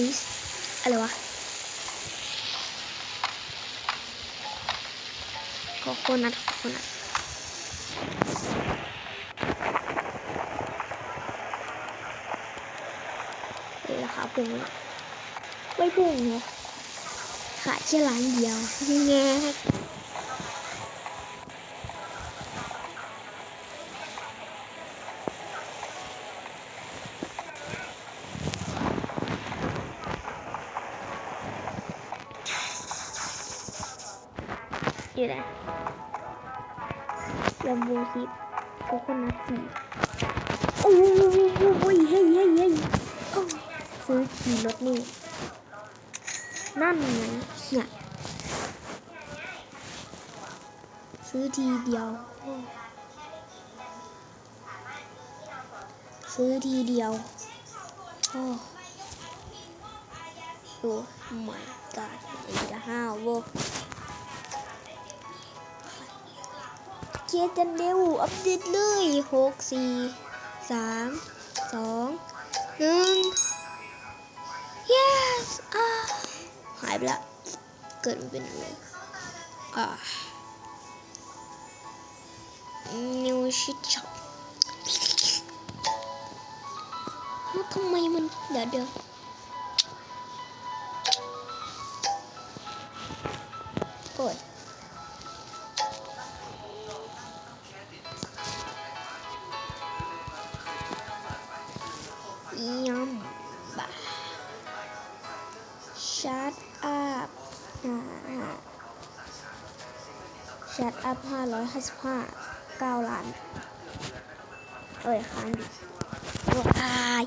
ลิสอะไรวะโคโคนัทโคโคนัทเดี๋ยวราคาพุ่งเลยไม่พุ่งเลยขายแค่ร้านเดียวแง่ อยู่ไหนลำบูซิปโคโคนัทสีโอ้โหเฮ้ยเฮ้ยเฮ้ยเฮ้ยโอ้ซื้อขี่รถนี่นั่นไงเนี่ยซื้อทีเดียวโอ้ซื้อทีเดียวโอ้โอ้ my god ไอ้จะห้าวโว เกียร์จันเร็ว อัปเดตเลยหกสี่สามสองหนึ่ง yes อ่าหายไปละ เกิดมันเป็นอะไรอ่า new shit shop แล้วทำไมมันเดี๋ยวเดี๋ยวกด ยำบะ shut up อ่า shut up ห้าร้อยห้าสิบห้าเก้าล้าน เอ้ยค้างดิว้าย